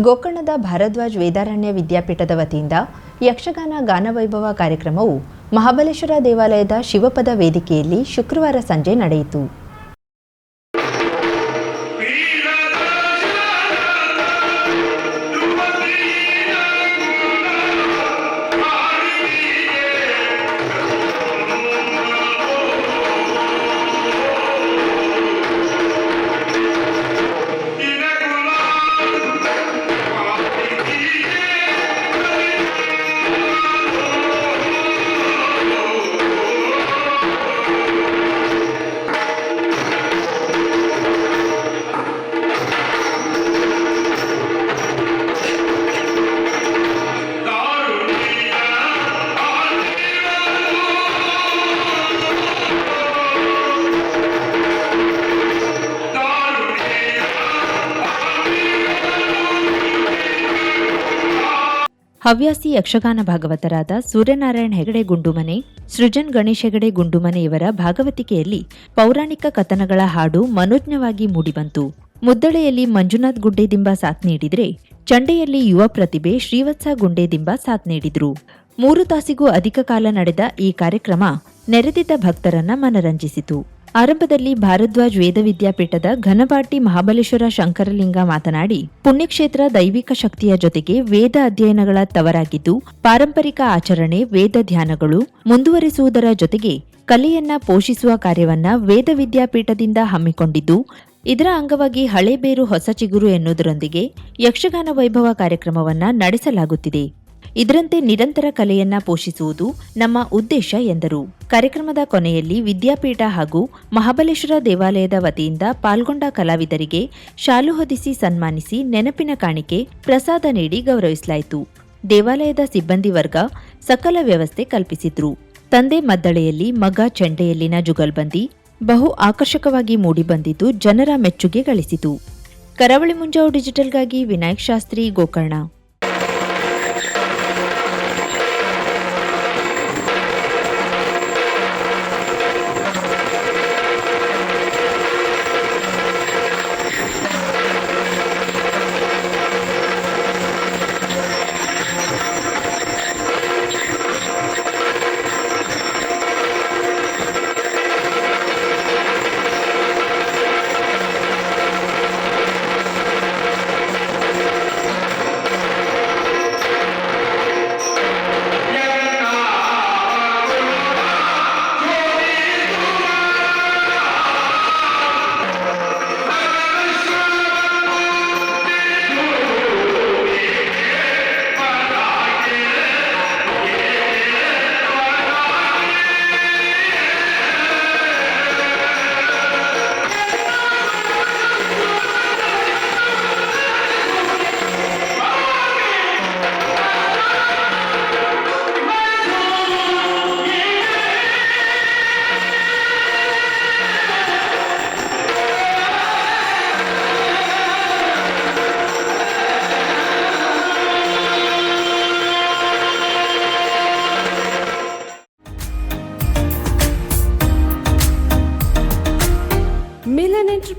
ಗೋಕರ್ಣದ ಭಾರದ್ವಾಜ್ ವೇದಾರಣ್ಯ ವಿದ್ಯಾಪೀಠದ ವತಿಯಿಂದ ಯಕ್ಷಗಾನ ಗಾನವೈಭವ ಕಾರ್ಯಕ್ರಮವು ಮಹಾಬಲೇಶ್ವರ ದೇವಾಲಯದ ಶಿವಪದ ವೇದಿಕೆಯಲ್ಲಿ ಶುಕ್ರವಾರ ಸಂಜೆ ನಡೆಯಿತು. ಹವ್ಯಾಸಿ ಯಕ್ಷಗಾನ ಭಾಗವತರಾದ ಸೂರ್ಯನಾರಾಯಣ ಹೆಗಡೆ ಗುಂಡುಮನೆ, ಸೃಜನ್ ಗಣೇಶ್ ಹೆಗಡೆ ಗುಂಡುಮನೆ ಇವರ ಭಾಗವತಿಕೆಯಲ್ಲಿ ಪೌರಾಣಿಕ ಕಥನಗಳ ಹಾಡು ಮನೋಜ್ಞವಾಗಿ ಮೂಡಿಬಂತು. ಮುದ್ದಳೆಯಲ್ಲಿ ಮಂಜುನಾಥ್ ಗುಡ್ಡೇದಿಂಬ ಸಾಥ್ ನೀಡಿದರೆ, ಚಂಡೆಯಲ್ಲಿ ಯುವ ಪ್ರತಿಭೆ ಶ್ರೀವತ್ಸ ಗುಂಡೇದಿಂಬ ಸಾಥ್ ನೀಡಿದ್ರು. ಮೂರು ತಾಸಿಗೂ ಅಧಿಕ ಕಾಲ ನಡೆದ ಈ ಕಾರ್ಯಕ್ರಮ ನೆರೆದಿದ್ದ ಭಕ್ತರನ್ನ ಮನರಂಜಿಸಿತು. ಆರಂಭದಲ್ಲಿ ಭಾರದ್ವಾಜ್ ವೇದ ವಿದ್ಯಾಪೀಠದ ಘನಪಾಟಿ ಮಹಾಬಲೇಶ್ವರ ಶಂಕರಲಿಂಗ ಮಾತನಾಡಿ, ಪುಣ್ಯಕ್ಷೇತ್ರ ದೈವಿಕ ಶಕ್ತಿಯ ಜೊತೆಗೆ ವೇದ ಅಧ್ಯಯನಗಳ ತವರಾಗಿದ್ದು, ಪಾರಂಪರಿಕ ಆಚರಣೆ, ವೇದ ಧ್ಯಾನಗಳು ಮುಂದುವರಿಸುವುದರ ಜೊತೆಗೆ ಕಲೆಯನ್ನ ಪೋಷಿಸುವ ಕಾರ್ಯವನ್ನ ವೇದ ವಿದ್ಯಾಪೀಠದಿಂದ ಹಮ್ಮಿಕೊಂಡಿದ್ದು, ಇದರ ಅಂಗವಾಗಿ ಹಳೆ ಬೇರು ಹೊಸ ಚಿಗುರು ಎನ್ನುವುದರೊಂದಿಗೆ ಯಕ್ಷಗಾನ ವೈಭವ ಕಾರ್ಯಕ್ರಮವನ್ನ ನಡೆಸಲಾಗುತ್ತಿದೆ. ಇದರಂತೆ ನಿರಂತರ ಕಲೆಯನ್ನ ಪೋಷಿಸುವುದು ನಮ್ಮ ಉದ್ದೇಶ ಎಂದರು. ಕಾರ್ಯಕ್ರಮದ ಕೊನೆಯಲ್ಲಿ ವಿದ್ಯಾಪೀಠ ಹಾಗೂ ಮಹಾಬಲೇಶ್ವರ ದೇವಾಲಯದ ವತಿಯಿಂದ ಪಾಲ್ಗೊಂಡ ಕಲಾವಿದರಿಗೆ ಶಾಲು ಹೊದಿಸಿ ಸನ್ಮಾನಿಸಿ ನೆನಪಿನ ಕಾಣಿಕೆ, ಪ್ರಸಾದ ನೀಡಿ ಗೌರವಿಸಲಾಯಿತು. ದೇವಾಲಯದ ಸಿಬ್ಬಂದಿ ವರ್ಗ ಸಕಲ ವ್ಯವಸ್ಥೆ ಕಲ್ಪಿಸಿದ್ರು. ತಂದೆ ಮದ್ದಳೆಯಲ್ಲಿ, ಮಗ ಚಂಡೆಯಲ್ಲಿನ ಜುಗಲ್ಬಂದಿ ಬಹು ಆಕರ್ಷಕವಾಗಿ ಮೂಡಿಬಂದಿದ್ದು ಜನರ ಮೆಚ್ಚುಗೆ ಗಳಿಸಿತು. ಕರಾವಳಿ ಮುಂಜಾವು ಡಿಜಿಟಲ್ಗಾಗಿ ವಿನಾಯಕ್ ಶಾಸ್ತ್ರಿ ಗೋಕರ್ಣ